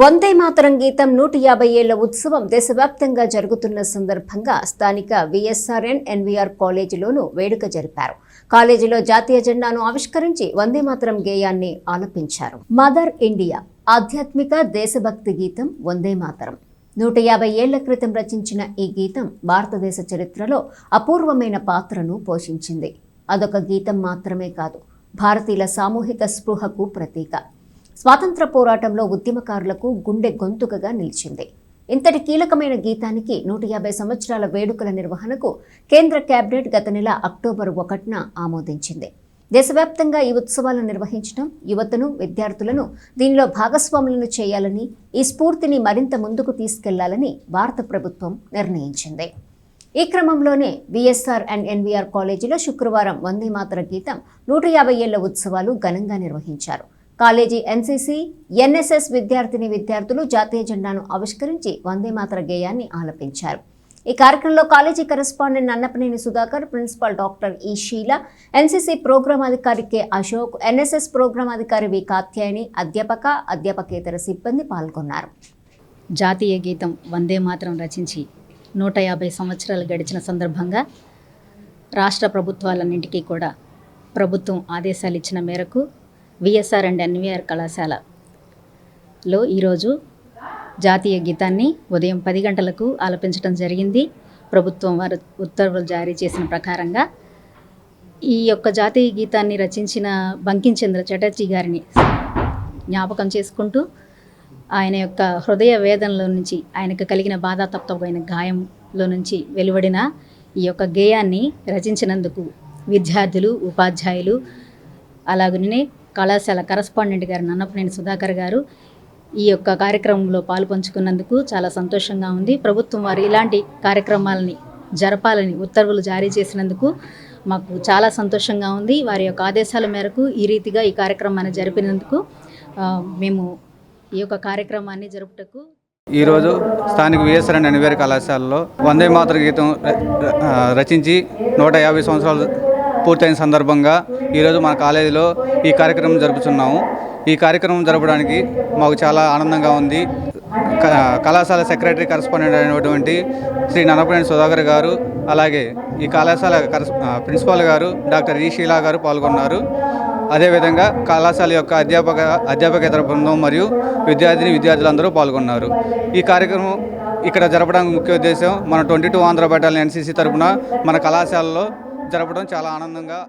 వందే మాతరం గీతం నూట యాభై ఏళ్ళ ఉత్సవం దేశవ్యాప్తంగా జరుగుతున్న సందర్భంగా స్థానిక విఎస్ఆర్ఎన్ ఎన్వీఆర్ కాలేజీలోనూ వేడుక జరిపారు. కాలేజీలో జాతీయ జెండాను ఆవిష్కరించి వందే మాతరం గేయాన్ని ఆలపించారు. మదర్ ఇండియా ఆధ్యాత్మిక దేశభక్తి గీతం వందే మాతరం. నూట యాభై ఏళ్ళ క్రితం రచించిన ఈ గీతం భారతదేశ చరిత్రలో అపూర్వమైన పాత్రను పోషించింది. అదొక గీతం మాత్రమే కాదు భారతీయుల సామూహిక స్పృహకు ప్రతీక. స్వాతంత్ర పోరాటంలో ఉద్యమకారులకు గుండె గొంతుకగా నిలిచింది. ఇంతటి కీలకమైన గీతానికి నూట యాభై సంవత్సరాల వేడుకల నిర్వహణకు కేంద్ర కేబినెట్ గత నెల అక్టోబర్ ఒకటిన ఆమోదించింది. దేశవ్యాప్తంగా ఈ ఉత్సవాలను నిర్వహించడం యువతను విద్యార్థులను దీనిలో భాగస్వాములను చేయాలని ఈ స్ఫూర్తిని మరింత ముందుకు తీసుకెళ్ళాలని భారత ప్రభుత్వం నిర్ణయించింది. ఈ క్రమంలోనే విఎస్ఆర్ అండ్ ఎన్వీఆర్ కాలేజీలో శుక్రవారం వందే మాతర గీతం నూట యాభై ఏళ్ళ ఉత్సవాలు ఘనంగా నిర్వహించారు. కాలేజీ ఎన్సీసీ ఎన్ఎస్ఎస్ విద్యార్థిని విద్యార్థులు జాతీయ జెండాను ఆవిష్కరించి వందేమాతర గేయాన్ని ఆలపించారు. ఈ కార్యక్రమంలో college correspondent Annapaneni Sudhakar principal doctor E Sheela NCC program అధికారి కె అశోక్ ఎన్ఎస్ఎస్ ప్రోగ్రాం అధికారి వి కాత్యాయని అధ్యాపక అధ్యాపకేతర సిబ్బంది పాల్గొన్నారు. జాతీయ గీతం వందే మాత్రం రచించి నూట యాభై సంవత్సరాలు గడిచిన సందర్భంగా రాష్ట్ర ప్రభుత్వాలన్నింటికీ కూడా ప్రభుత్వం ఆదేశాలు ఇచ్చిన మేరకు విఎస్ఆర్ అండ్ ఎన్వీఆర్ కళాశాలలో ఈరోజు జాతీయ గీతాన్ని ఉదయం పది గంటలకు ఆలపించడం జరిగింది. ప్రభుత్వం వారు ఉత్తర్వులు జారీ చేసిన ప్రకారంగా ఈ యొక్క జాతీయ గీతాన్ని రచించిన బంకించంద్ర చటర్జీ గారిని జ్ఞాపకం చేసుకుంటూ ఆయన యొక్క హృదయ వేదనలో నుంచి ఆయనకు కలిగిన బాధాతప్తమైన గాయంలో నుంచి వెలువడిన ఈ యొక్క గేయాన్ని రచించినందుకు విద్యార్థులు ఉపాధ్యాయులు అలాగనే కళాశాల కరస్పాండెంట్ గారు నన్నపనేని సుధాకర్ గారు ఈ యొక్క కార్యక్రమంలో పాల్పంచుకున్నందుకు చాలా సంతోషంగా ఉంది. ప్రభుత్వం వారు ఇలాంటి కార్యక్రమాలని జరపాలని ఉత్తర్వులు జారీ చేసినందుకు మాకు చాలా సంతోషంగా ఉంది. వారి యొక్క ఆదేశాల మేరకు ఈ రీతిగా ఈ కార్యక్రమాన్ని జరిపినందుకు మేము ఈ యొక్క కార్యక్రమాన్ని జరుపుటకు ఈరోజు స్థానిక విఎస్ఆర్ అండ్ అనివేర్ కళాశాలలో వందే మాతృ గీతం ర- రచించి నూట యాభై సంవత్సరాలు పూర్తయిన సందర్భంగా ఈరోజు మన కాలేజీలో ఈ కార్యక్రమం జరుపుతున్నాము ఈ కార్యక్రమం జరపడానికి మాకు చాలా ఆనందంగా ఉంది. కళాశాల సెక్రటరీ కరస్పాండెంట్ అయినటువంటి శ్రీ నన్నపనేని సుధాకర్ గారు అలాగే ఈ కళాశాల ప్రిన్సిపాల్ గారు డాక్టర్ ఈ షీలా గారు పాల్గొన్నారు. అదేవిధంగా కళాశాల యొక్క అధ్యాపక అధ్యాపకేతర బృందం మరియు విద్యార్థిని విద్యార్థులందరూ పాల్గొన్నారు. ఈ కార్యక్రమం ఇక్కడ జరపడానికి ముఖ్య ఉద్దేశం మన twenty two Andhra battalion NCC తరపున మన కళాశాలలో జరపడం చాలా ఆనందంగా